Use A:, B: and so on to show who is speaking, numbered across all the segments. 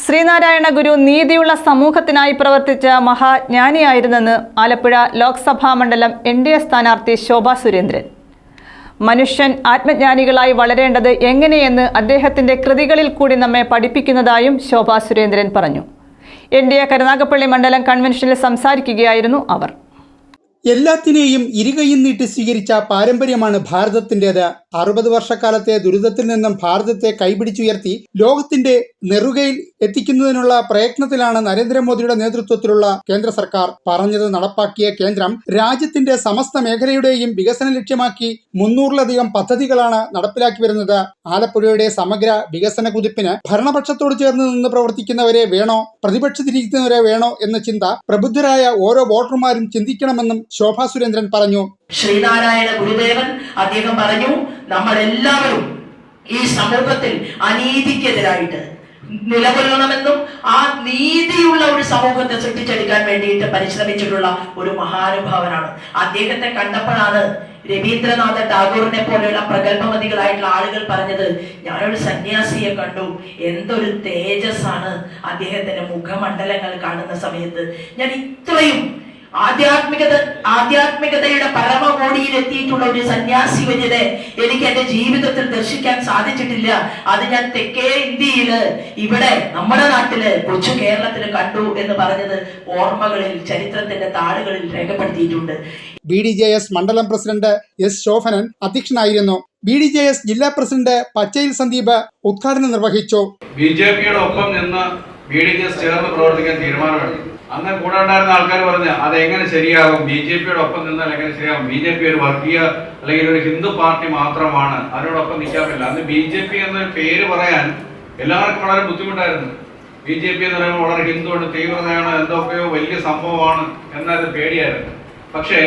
A: ശ്രീനാരായണ ഗുരു നീതിയുള്ള സമൂഹത്തിനായി പ്രവർത്തിച്ച മഹാജ്ഞാനിയായിരുന്നെന്ന് ആലപ്പുഴ ലോക്സഭാ മണ്ഡലം എൻ ഡി എ സ്ഥാനാർത്ഥി ശോഭ സുരേന്ദ്രൻ. മനുഷ്യൻ ആത്മജ്ഞാനികളായി വളരേണ്ടത് എങ്ങനെയെന്ന് അദ്ദേഹത്തിന്റെ കൃതികളിൽ കൂടി നമ്മെ പഠിപ്പിക്കുന്നതായും ശോഭാ സുരേന്ദ്രൻ പറഞ്ഞു. എൻ ഡി എ കരുനാഗപ്പള്ളി മണ്ഡലം കൺവെൻഷനിൽ സംസാരിക്കുകയായിരുന്നു അവർ.
B: എല്ലാത്തിനെയും ഇരുകൈയും നീട്ടി സ്വീകരിച്ച പാരമ്പര്യമാണ് ഭാരതത്തിന്റെത്. അറുപത് വർഷക്കാലത്തെ ദുരിതത്തിൽ നിന്നും ഭാരതത്തെ കൈപിടിച്ചുയർത്തി ലോകത്തിന്റെ നെറുകയിൽ എത്തിക്കുന്നതിനുള്ള പ്രയത്നത്തിലാണ് നരേന്ദ്രമോദിയുടെ നേതൃത്വത്തിലുള്ള കേന്ദ്ര സർക്കാർ പറഞ്ഞത് നടപ്പാക്കിയ കേന്ദ്രം. രാജ്യത്തിന്റെ സമസ്ത മേഖലയുടെയും വികസനം ലക്ഷ്യമാക്കി മുന്നൂറിലധികം പദ്ധതികളാണ് നടപ്പിലാക്കി വരുന്നത്. ആലപ്പുഴയുടെ സമഗ്ര വികസന കുതിപ്പിന് ഭരണപക്ഷത്തോട് ചേർന്ന് നിന്ന് പ്രവർത്തിക്കുന്നവരെ വേണോ? പ്രതിപക്ഷത്തിരിക്കുന്നവരെ വേണോ എന്ന ചിന്ത പ്രബുദ്ധരായ ഓരോ വോട്ടർമാരും ചിന്തിക്കണമെന്നും ശോഭാ സുരേന്ദ്രൻ പറഞ്ഞു.
C: ശ്രീനാരായണ ഗുരുദേവൻ അദ്ദേഹം പറഞ്ഞു നമ്മൾ എല്ലാവരും ഈ സമൂഹത്തിൽ അനീതിക്കെതിരായിട്ട് നിലകൊള്ളണമെന്നും ആ നീതിയുള്ള ഒരു സമൂഹത്തെ സൃഷ്ടിച്ചെടുക്കാൻ വേണ്ടിയിട്ട് പരിശ്രമിച്ചിട്ടുള്ള ഒരു മഹാനുഭാവനാണ്. അദ്ദേഹത്തെ കണ്ടപ്പോഴാണ് രവീന്ദ്രനാഥ ടാഗോറിനെ പോലെയുള്ള പ്രഗത്ഭമതികളായിട്ടുള്ള ആളുകൾ പറഞ്ഞത് ഞാനൊരു സന്യാസിയെ കണ്ടു. എന്തൊരു തേജസ്സാണ് അദ്ദേഹത്തിന്റെ മുഖമണ്ഡലങ്ങൾ കാണുന്ന സമയത്ത്. ഞാൻ ഇത്രയും ആധ്യാത്മികത ആധ്യാത്മികതയുടെ പരമകോടിയിൽ എത്തിയിട്ടുള്ള ഒരു സന്യാസി വര്യതെ എനിക്ക് എന്റെ ജീവിതത്തിൽ ദർശിക്കാൻ സാധിച്ചിട്ടില്ല. അത് ഞാൻ തെക്കേ ഇന്ത്യയിൽ ഇവിടെ നമ്മുടെ നാട്ടിൽ കൊച്ചു കേരളത്തിൽ കണ്ടു എന്ന് പറഞ്ഞത് ഓർമ്മകളിൽ ചരിത്രത്തിന്റെ താളുകളിൽ രേഖപ്പെടുത്തിയിട്ടുണ്ട്.
B: ബി ഡി ജെ എസ് മണ്ഡലം പ്രസിഡന്റ് എസ് ശോഭനൻ അധ്യക്ഷനായിരുന്നു. ബി ഡി ജെ എസ് ജില്ലാ പ്രസിഡന്റ് പച്ചയിൽ സന്ദീപ് ഉദ്ഘാടനം നിർവഹിച്ചു.
D: ബി ജെ പിയുടെ ഒപ്പം നിന്ന് ബി ഡി ജെ എസ് ചേർന്ന് പ്രവർത്തിക്കാൻ തീരുമാനമെടുത്തു. അന്ന് കൂടെ ഉണ്ടായിരുന്ന ആൾക്കാർ പറഞ്ഞ് അത് എങ്ങനെ ശരിയാകും? ബി ജെ പിയുടെ ഒപ്പം നിന്നാൽ എങ്ങനെ ശരിയാകും? ബി ജെ പി ഒരു വർഗീയ അല്ലെങ്കിൽ ഒരു ഹിന്ദു പാർട്ടി മാത്രമാണ്. അതിനോടൊപ്പം നിൽക്കാൻ പറ്റില്ല. അന്ന് ബി ജെ പി എന്ന പേര് പറയാൻ എല്ലാവർക്കും വളരെ ബുദ്ധിമുട്ടായിരുന്നു. ബി ജെ പി എന്ന് പറയുമ്പോൾ വളരെ ഹിന്ദുവാണ് തീവ്രതയാണ് എന്തൊക്കെയോ വലിയ സംഭവമാണ് എന്നത് പേടിയായിരുന്നു. പക്ഷേ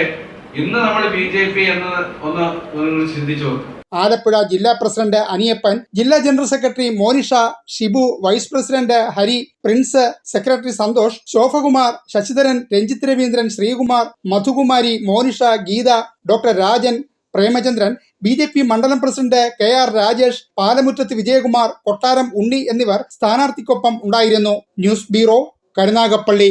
D: ഇന്ന് നമ്മൾ ബി ജെ പി എന്ന് ഒന്ന് ചിന്തിച്ചു നോക്കും.
B: ആലപ്പുഴ ജില്ലാ പ്രസിഡന്റ് അനിയപ്പൻ ജില്ലാ general secretary Monisha Shibu vice president Hari Prince secretary Santhosh Shobhakumar Sasidharan Ranjith Raveendran Sreekumar Madhukumari Monisha Geetha doctor Rajan Premachandran B J P മണ്ഡലം president K R Rajesh Palamuttathu Vijayakumar Kottaram Unni എന്നിവർ സ്ഥാനാർത്ഥിക്കൊപ്പം ഉണ്ടായിരുന്നു. News bureau Karunagappally.